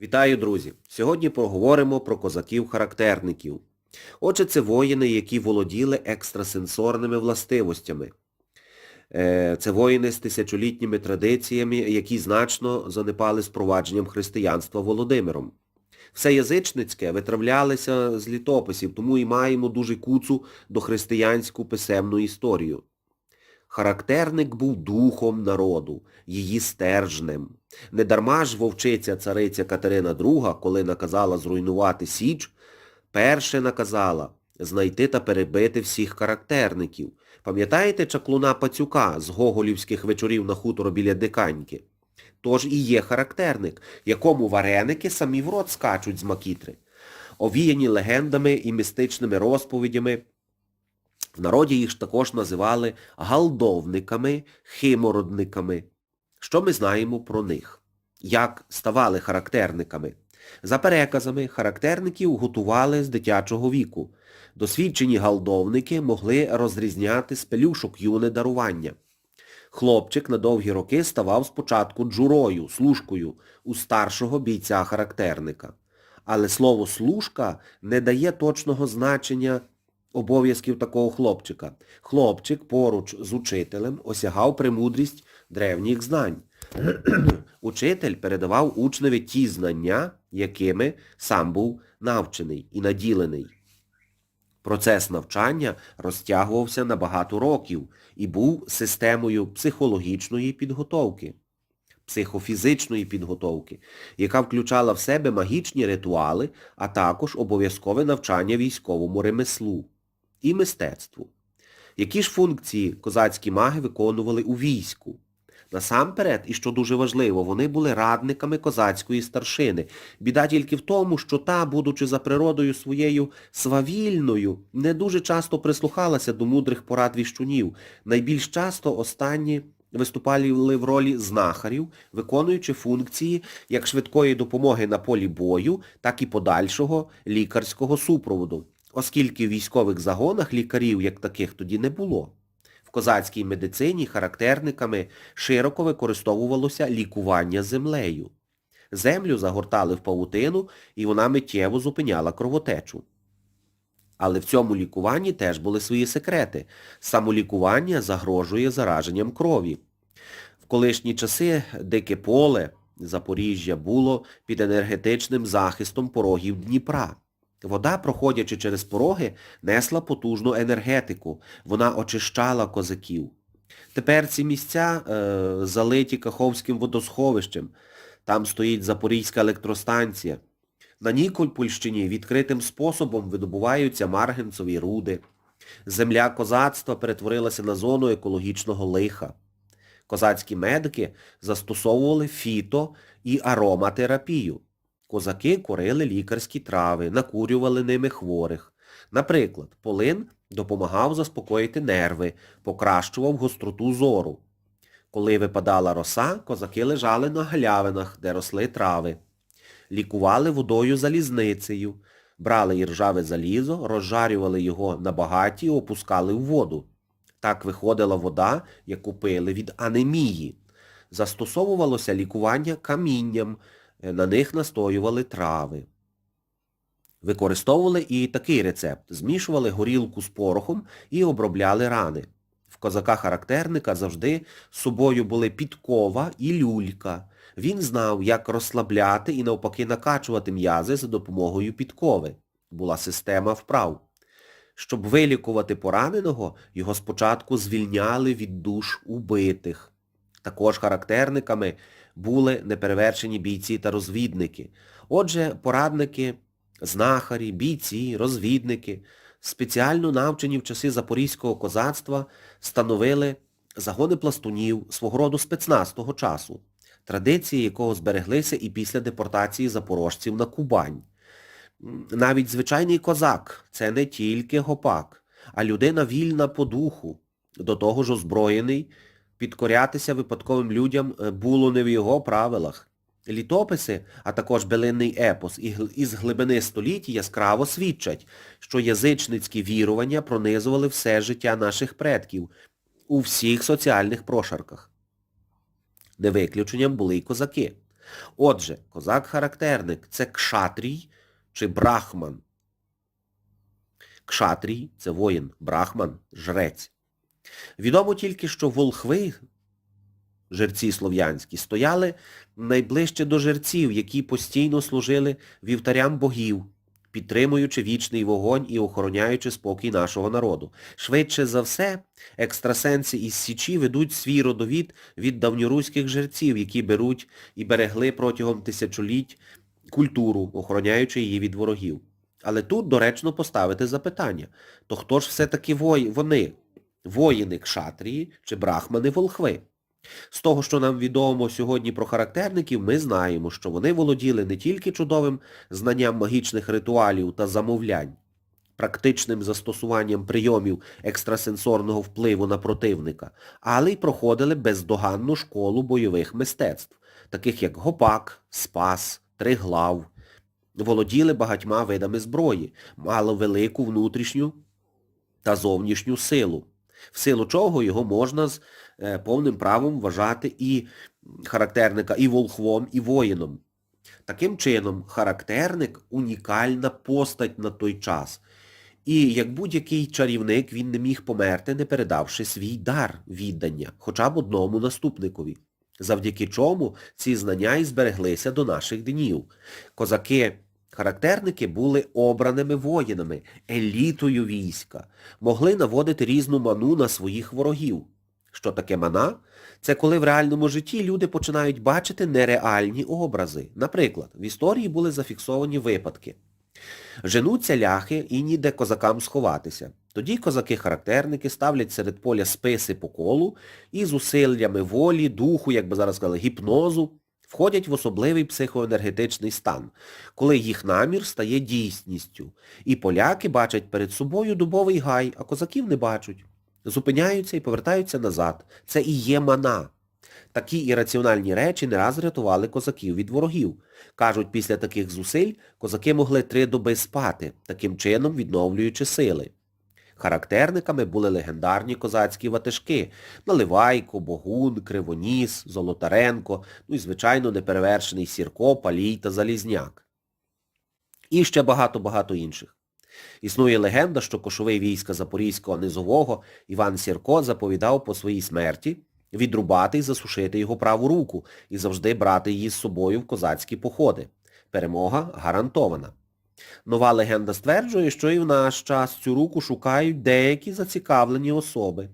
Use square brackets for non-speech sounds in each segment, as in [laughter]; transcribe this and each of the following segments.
Вітаю, друзі! Сьогодні поговоримо про козаків-характерників. Отже, це воїни, які володіли екстрасенсорними властивостями. Е, Це воїни з тисячолітніми традиціями, які значно занепали з провадженням християнства Володимиром. Все язичницьке витравлялося з літописів, тому і маємо дуже куцу дохристиянську писемну історію. Характерник був духом народу, її стержнем. Недарма ж вовчиця цариця Катерина II, коли наказала зруйнувати Січ, перше наказала знайти та перебити всіх характерників. Пам'ятаєте чаклуна Пацюка з гоголівських вечорів на хутор біля Диканьки? Тож і є характерник, якому вареники самі в рот скачуть з макітри. Овіяні легендами і містичними розповідями, в народі їх також називали галдовниками, химородниками. Що ми знаємо про них? Як ставали характерниками? За переказами, характерників готували з дитячого віку. Досвідчені галдовники могли розрізняти з пелюшок юне дарування. Хлопчик на довгі роки ставав спочатку джурою, служкою у старшого бійця-характерника. Але слово служка не дає точного значення обов'язків такого хлопчика. Хлопчик поруч з учителем осягав премудрість древніх знань. [clears throat] Учитель передавав учневі ті знання, якими сам був навчений і наділений. Процес навчання розтягувався на багато років і був системою психологічної підготовки, психофізичної підготовки, яка включала в себе магічні ритуали, а також обов'язкове навчання військовому ремеслу і мистецтву. Які ж функції козацькі маги виконували у війську? Насамперед, і що дуже важливо, вони були радниками козацької старшини. Біда тільки в тому, що та, будучи за природою своєю свавільною, не дуже часто прислухалася до мудрих порад віщунів. Найбільш часто останні виступали в ролі знахарів, виконуючи функції як швидкої допомоги на полі бою, так і подальшого лікарського супроводу, оскільки в військових загонах лікарів як таких тоді не було. В козацькій медицині характерниками широко використовувалося лікування землею. Землю загортали в павутину, і вона миттєво зупиняла кровотечу. Але в цьому лікуванні теж були свої секрети. Самолікування загрожує зараженням крові. В колишні часи дике поле Запоріжжя було під енергетичним захистом порогів Дніпра. Вода, проходячи через пороги, несла потужну енергетику. Вона очищала козаків. Тепер ці місця е, залиті Каховським водосховищем. Там стоїть Запорізька електростанція. На Нікольпольщині відкритим способом видобуваються маргенцові руди. Земля козацтва перетворилася на зону екологічного лиха. Козацькі медики застосовували фіто і ароматерапію. Козаки курили лікарські трави, накурювали ними хворих. Наприклад, полин допомагав заспокоїти нерви, покращував гостроту зору. Коли випадала роса, козаки лежали на галявинах, де росли трави. Лікували водою залізницею, брали іржаве залізо, розжарювали його на багаті і опускали в воду. Так виходила вода, яку пили від анемії. Застосовувалося лікування камінням, на них настоювали трави. Використовували і такий рецепт. Змішували горілку з порохом і обробляли рани. В козака-характерника завжди з собою були підкова і люлька. Він знав, як розслабляти і навпаки накачувати м'язи за допомогою підкови. Була система вправ. Щоб вилікувати пораненого, його спочатку звільняли від душ убитих. Також характерниками були неперевершені бійці та розвідники. Отже, порадники, знахарі, бійці, розвідники, спеціально навчені в часи Запорізького козацтва, становили загони пластунів, свого роду спецназ того часу, традиції якого збереглися і після депортації запорожців на Кубань. Навіть звичайний козак – це не тільки гопак, а людина вільна по духу, до того ж озброєний, підкорятися випадковим людям було не в його правилах. Літописи, а також белинний епос із глибини століть яскраво свідчать, що язичницькі вірування пронизували все життя наших предків у всіх соціальних прошарках. Не виключенням були й козаки. Отже, козак-характерник це кшатрій чи брахман. Кшатрій це воїн, брахман, жрець. Відомо тільки, що волхви, жерці слов'янські, стояли найближче до жерців, які постійно служили вівтарям богів, підтримуючи вічний вогонь і охороняючи спокій нашого народу. Швидше за все, екстрасенси із Січі ведуть свій родовід від давньоруських жерців, які беруть і берегли протягом тисячоліть культуру, охороняючи її від ворогів. Але тут доречно поставити запитання. То хто ж все-таки вони? Воїни кшатрії чи брахмани волхви? З того, що нам відомо сьогодні про характерників, ми знаємо, що вони володіли не тільки чудовим знанням магічних ритуалів та замовлянь, практичним застосуванням прийомів екстрасенсорного впливу на противника, але й проходили бездоганну школу бойових мистецтв, таких як гопак, спас, триглав, володіли багатьма видами зброї, мали велику внутрішню та зовнішню силу, в силу чого його можна з е, повним правом вважати і характерника і волхвом, і воїном. Таким чином, характерник – унікальна постать на той час. І як будь-який чарівник він не міг померти, не передавши свій дар віддання, хоча б одному наступникові. Завдяки чому ці знання і збереглися до наших днів. Козаки-характерники були обраними воїнами, елітою війська, могли наводити різну ману на своїх ворогів. Що таке мана? Це коли в реальному житті люди починають бачити нереальні образи. Наприклад, в історії були зафіксовані випадки. Женуться ляхи і ніде козакам сховатися. Тоді козаки-характерники ставлять серед поля списи по колу і з усиллями волі, духу, як би зараз сказали, гіпнозу, входять в особливий психоенергетичний стан, коли їх намір стає дійсністю. І поляки бачать перед собою дубовий гай, а козаків не бачать. Зупиняються і повертаються назад. Це і є мана. Такі ірраціональні речі не раз рятували козаків від ворогів. Кажуть, після таких зусиль козаки могли три доби спати, таким чином відновлюючи сили. Характерниками були легендарні козацькі ватажки – Наливайко, Богун, Кривоніс, Золотаренко, ну і, звичайно, неперевершений Сірко, Палій та Залізняк. І ще багато-багато інших. Існує легенда, що кошовий війська Запорізького низового Іван Сірко заповідав по своїй смерті відрубати і засушити його праву руку і завжди брати її з собою в козацькі походи. Перемога гарантована. Нова легенда стверджує, що і в наш час цю руку шукають деякі зацікавлені особи.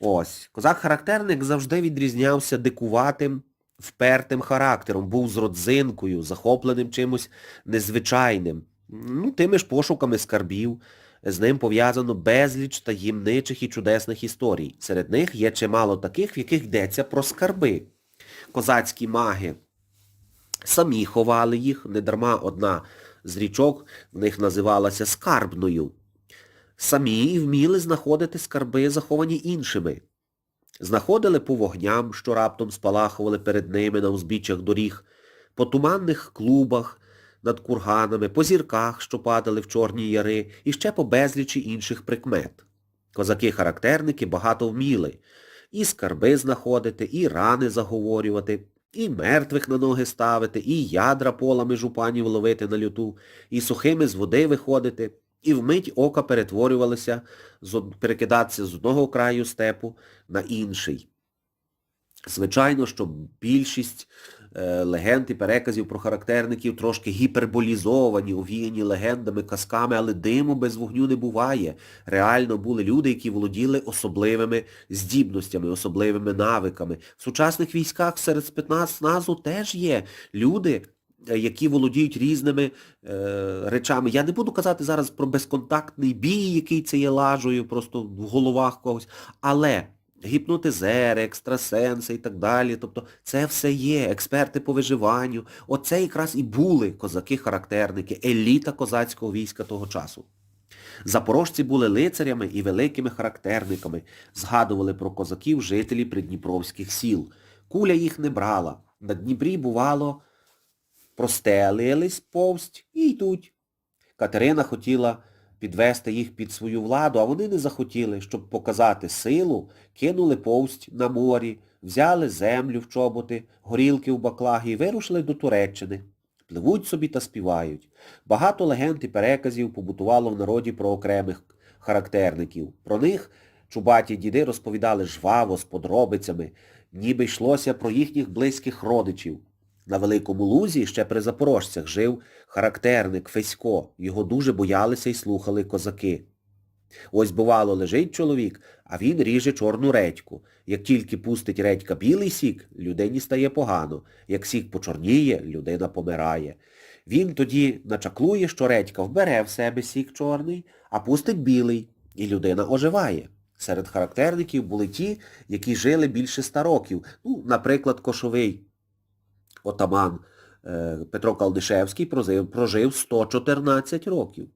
Ось. Козак-характерник завжди відрізнявся дикуватим, впертим характером, був з родзинкою, захопленим чимось незвичайним. Ну, тими ж пошуками скарбів. З ним пов'язано безліч таємничих і чудесних історій. Серед них є чимало таких, в яких йдеться про скарби. Козацькі маги самі ховали їх, недарма одна з річок в них називалася Скарбною. Самі вміли знаходити скарби, заховані іншими. Знаходили по вогням, що раптом спалахували перед ними на узбіччях доріг, по туманних клубах, над курганами, по зірках, що падали в Чорні Яри, і ще по безлічі інших прикмет. Козаки-характерники багато вміли і скарби знаходити, і рани заговорювати, і мертвих на ноги ставити, і ядра полами жупанів ловити на люту, і сухими з води виходити, і вмить ока перетворювалися, перекидатися з одного краю степу на інший. Звичайно, що більшість е, легенд і переказів про характерників трошки гіперболізовані, овіяні легендами, казками, але диму без вогню не буває. Реально були люди, які володіли особливими здібностями, особливими навиками. В сучасних військах серед спецназу теж є люди, е, які володіють різними е, речами. Я не буду казати зараз про безконтактний бій, який це є лажею, просто в головах когось, але гіпнотизери, екстрасенси і так далі. Тобто це все є, експерти по виживанню. Оце якраз і були козаки-характерники, еліта козацького війська того часу. Запорожці були лицарями і великими характерниками, згадували про козаків жителі придніпровських сіл. Куля їх не брала. На Дніпрі, бувало, простелились повсть і йдуть. Катерина хотіла підвести їх під свою владу, а вони не захотіли, щоб показати силу, кинули повсть на морі, взяли землю в чоботи, горілки в баклаги і вирушили до Туреччини. Пливуть собі та співають. Багато легенд і переказів побутувало в народі про окремих характерників. Про них чубаті діди розповідали жваво, з подробицями, ніби йшлося про їхніх близьких родичів. На Великому Лузі ще при запорожцях жив характерник Фесько. Його дуже боялися і слухали козаки. Ось, бувало, лежить чоловік, а він ріже чорну редьку. Як тільки пустить редька білий сік, людині стає погано. Як сік почорніє, людина помирає. Він тоді начаклує, що редька вбере в себе сік чорний, а пустить білий, і людина оживає. Серед характерників були ті, які жили більше ста років. Ну, наприклад, Кошовий отаман е, Петро Калдишевський прожив, прожив 114 років.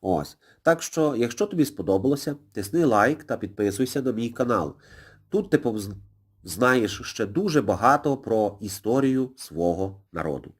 Ось. Так що, якщо тобі сподобалося, тисни лайк та підписуйся на мій канал. Тут ти повз- знаєш ще дуже багато про історію свого народу.